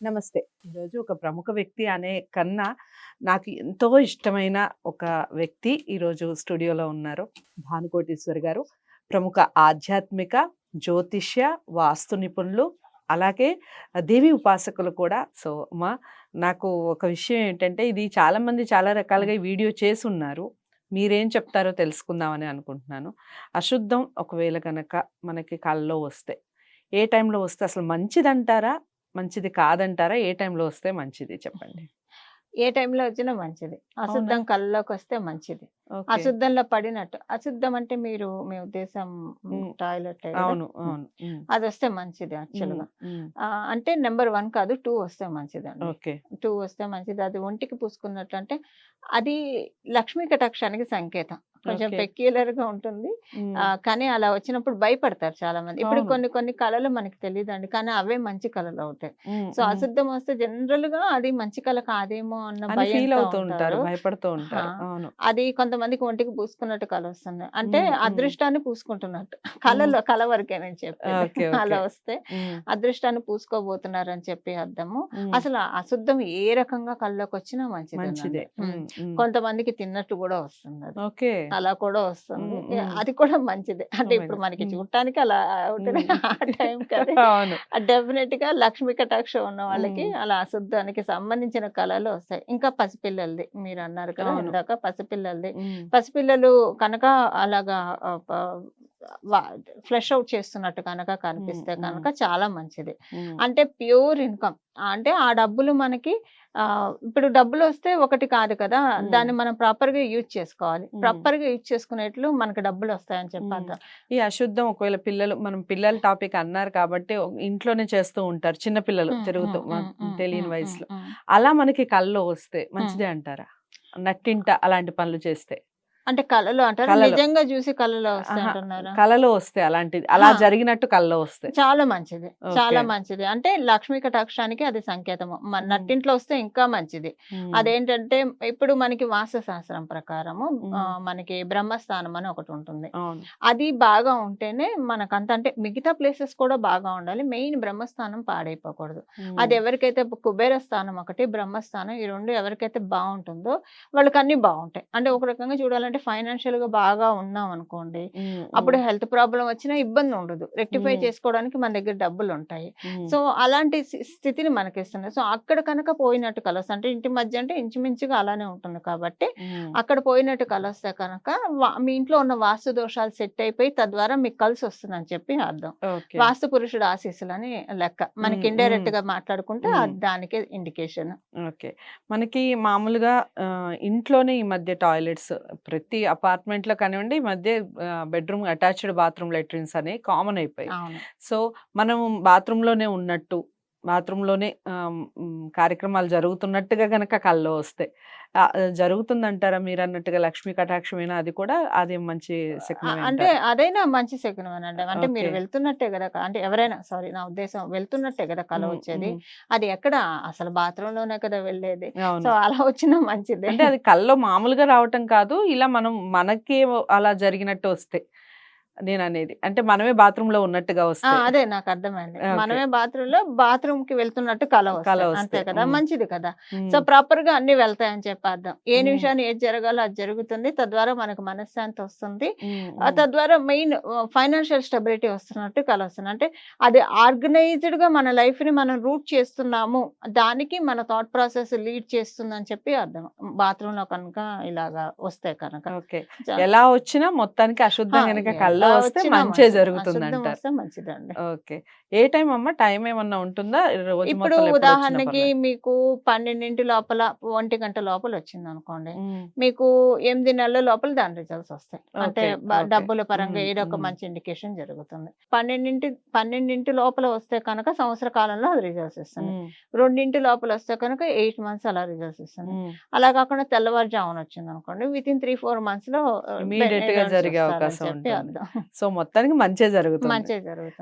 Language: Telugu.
నమస్తే. ఈరోజు ఒక ప్రముఖ వ్యక్తి అనే కన్నా నాకు ఎంతో ఇష్టమైన ఒక వ్యక్తి ఈరోజు స్టూడియోలో ఉన్నారు. భానుకోటేశ్వర్ గారు. ప్రముఖ ఆధ్యాత్మిక జ్యోతిష్య వాస్తు నిపుణులు అలాగే దేవి ఉపాసకులు కూడా. సో మా నాకు ఒక విషయం ఏంటంటే ఇది చాలామంది చాలా రకాలుగా ఈ వీడియో చేసి ఉన్నారు. మీరేం చెప్తారో తెలుసుకుందామని అనుకుంటున్నాను. అశుద్ధం ఒకవేళ కనుక మనకి కళ్ళలో వస్తే. ఏ టైంలో వస్తే అసలు మంచిదంటారా? మంచిది కాదంటారా? ఏ టైంలో వస్తే మంచిది చెప్పండి. ఏ టైంలో వచ్చినా మంచిది. అశుద్ధం కళ్ళలోకి వస్తే మంచిది. అశుద్ధంలో పడినట్టు. అశుద్ధం అంటే మీరు మీ ఉద్దేశం. టాయిలెట్ అవును అవును. అది వస్తే మంచిది యాక్చువల్గా. ఉమ్, ఉమ్, ఆ, అంటే నెంబర్ వన్ కాదు టూ వస్తే మంచిది అండి ఓకే. టూ వస్తే మంచిది. అది ఒంటికి పూసుకున్నట్టు అంటే అది లక్ష్మీ కటాక్షానికి సంకేతం. కొంచెం. పెక్యులర్గా ఉంటుంది. కానీ అలా వచ్చినప్పుడు భయపడతారు చాలా మంది ఇప్పుడు. కొన్ని కొన్ని కళలు మనకి తెలియదండి కానీ అవే మంచి కళలు అవుతాయి. సో అశుద్ధం వస్తే జనరల్గా అది మంచి కళ కాదేమో అన్న అవుతూ ఉంటారు. ఉంటారు భయపడుతూ కొంతమందికి ఒంటికి పూసుకున్నట్టు కళ వస్తుంది. అంటే. అదృష్టాన్ని పూసుకుంటున్నట్టు. కళలో కళ వరకే నేను ఓకే. అలా వస్తే అదృష్టాన్ని పూసుకోబోతున్నారు అని చెప్పి అర్థము. అసలు అశుద్ధం ఏ రకంగా కళ్ళలోకి వచ్చినా మంచిది కొంతమందికి తిన్నట్టు కూడా వస్తుంది అలా కూడా వస్తుంది. అది కూడా మంచిదే. అంటే ఇప్పుడు. మనకి. చూడటానికి అలా ఉంటుంది. ఆ టైం కదా డెఫినెట్గా లక్ష్మీ కటాక్షం ఉన్న వాళ్ళకి. అలా అశుద్ధానికి సంబంధించిన కళలు వస్తాయి. ఇంకా పసిపిల్లలది. మీరు అన్నారు కదా. ఇందాక పసిపిల్లలది. పసిపిల్లలు కనుక అలాగా ఫ్లష్ అవుట్ చేస్తున్నట్టు కనుక కనిపిస్తే. కనుక చాలా మంచిది. అంటే ప్యూర్ ఇన్కమ్. అంటే ఆ డబ్బులు మనకి ఆ, ఇప్పుడు డబ్బులు వస్తే ఒకటి కాదు కదా. దాన్ని మనం ప్రాపర్గా యూజ్ చేసుకోవాలి. ప్రాపర్గా యూజ్ చేసుకునేట్లు మనకి డబ్బులు వస్తాయని చెప్పి మ్మ్. అర్థం. ఈ అశుద్ధం ఒకవేళ పిల్లలు మనం పిల్లల టాపిక్ అన్నారు కాబట్టి ఇంట్లోనే చేస్తూ ఉంటారు చిన్న పిల్లలు తిరుగుతూ తెలియని వయసులో. అలా మనకి కళ్ళు వస్తే మంచిదే అంటారా? నట్టింట అలాంటి పనులు చేస్తే. అంటే కళలో అంటారు? కళలో. నిజంగా చూసి కళలో వస్తాయి కళలో వస్తే అలాంటిది. అలా. జరిగినట్టు కళ్ళలో వస్తే. చాలా మంచిది. చాలా మంచిది. అంటే లక్ష్మీ కటాక్షానికి అది సంకేతము. మన. నట్టింట్లో వస్తే ఇంకా మంచిది. అదేంటంటే ఇప్పుడు మనకి వాస్తు శాస్త్రం ప్రకారము మనకి బ్రహ్మస్థానం అని ఒకటి ఉంటుంది. అది బాగా ఉంటేనే మనకంత అంటే మిగతా ప్లేసెస్ కూడా బాగా ఉండాలి. మెయిన్ బ్రహ్మస్థానం పాడైపోకూడదు. అది ఎవరికైతే కుబేర స్థానం ఒకటి బ్రహ్మస్థానం ఈ రెండు ఎవరికైతే బాగుంటుందో వాళ్ళకి అన్ని బాగుంటాయి. అంటే ఒక రకంగా చూడాలంటే ఫైనాన్షియల్గా బాగా ఉన్నాం అనుకోండి అప్పుడు హెల్త్ ప్రాబ్లం వచ్చినా ఇబ్బంది ఉండదు. రెక్టిఫై. చేసుకోవడానికి మన దగ్గర డబ్బులు ఉంటాయి. సో అలాంటి స్థి- స్థితిని మనకిస్తున్నాయి. సో అక్కడ కనుక పోయినట్టు కలొస్తాయి అంటే ఇంటి మధ్య అంటే ఇంచుమించుగా అలానే ఉంటుంది కాబట్టి అక్కడ పోయినట్టు కలొస్తే కనుక మీ ఇంట్లో ఉన్న వాస్తు దోషాలు సెట్ అయిపోయి తద్వారా మీకు కలిసి వస్తుందని చెప్పి అర్థం. వాస్తు పురుషుడు ఆశీస్సులు అని లెక్క. మనకి ఇండైరెక్ట్. గా మాట్లాడుకుంటే దానికి ఇండికేషన్ ఓకే. మనకి మామూలుగా ఇంట్లోనే ఈ మధ్య టాయిలెట్స్ ప్రతి అపార్ట్మెంట్లో కానివ్వండి ఈ మధ్య బెడ్రూమ్ అటాచ్డ్ బాత్రూమ్ లెట్రిన్స్ అనేవి కామన్ అయిపోయాయి. సో మనం బాత్రూమ్లోనే ఉన్నట్టు బాత్రూమ్లోనే ఆ, మ్, కార్యక్రమాలు జరుగుతున్నట్టుగా గనక కల్లో వస్తాయి జరుగుతుందంటారా మీరు అన్నట్టుగా లక్ష్మీ కటాక్షమైనా? అది కూడా అది మంచి శకునమే అంటే? అదైనా మంచి శకునం అండి అంటే మీరు. వెళ్తున్నట్టే కదా అంటే ఎవరైనా సారీ నా ఉద్దేశం వెళ్తున్నట్టే కదా కళ వచ్చేది. అది ఎక్కడ? అసలు బాత్రూమ్లోనే కదా వెళ్ళేది. సో అలా వచ్చినా మంచిదే. అంటే అది కల్లో మామూలుగా రావటం కాదు. ఇలా మనం మనకే అలా జరిగినట్టు వస్తే. నేను అనేది అంటే మనమే బాత్రూమ్లో ఉన్నట్టుగా ఆ, వస్తే. అదే నాకు అర్థమైంది. మనమే బాత్రూమ్లో బాత్రూమ్కి వెళ్తున్నట్టు కళ కల అంతే కదా? మంచిది కదా? సో ప్రాపర్గా అన్ని వెళ్తాయని చెప్పి అర్థం ఏ నిమిషాన్ని ఏది జరగాలో అది జరుగుతుంది. తద్వారా మనకు మనశ్శాంతి వస్తుంది. తద్వారా మెయిన్ ఫైనాన్షియల్ స్టెబిలిటీ వస్తున్నట్టు కల వస్తుంది. అంటే అది ఆర్గనైజ్డ్గా మన లైఫ్ని మనం రూట్ చేస్తున్నాము. దానికి మన థాట్ ప్రాసెస్ లీడ్ చేస్తుంది అని చెప్పి అర్థం. బాత్రూమ్లో కనుక ఇలాగా వస్తే కనుక. ఎలా వచ్చినా మొత్తానికి అశుద్ధం కనుక వస్తే మంచే. జరుగుతుంది అంటారు ఓకే. ఏ టైం అమ్మా? టైం ఏమన్నా ఉంటుందా? ఇప్పుడు ఉదాహరణకి మీకు పన్నెండింటి లోపల ఒంటి గంట లోపల వచ్చింది అనుకోండి మీకు ఎనిమిది నెలల లోపల దాని రిజల్ట్స్ వస్తాయి. అంటే డబ్బుల పరంగా ఏదో ఒక మంచి ఇండికేషన్ జరుగుతుంది. పన్నెండింటి పన్నెండింటి లోపల వస్తే కనుక సంవత్సర కాలంలో అది రిజల్ట్స్ ఇస్తుంది రెండింటి లోపల వస్తే కనుక ఎయిట్ మంత్స్ అలా రిజల్ట్స్ ఇస్తుంది. అలా కాకుండా తెల్లవారుజామున వచ్చింది అనుకోండి విత్ ఇన్ త్రీ ఫోర్ మంత్స్లో జరిగే అవకాశం ఉంటుంది. అర్థం. సో మొత్తానికి మంచి జరుగుతుంది. మంచిగా జరుగుతుంది.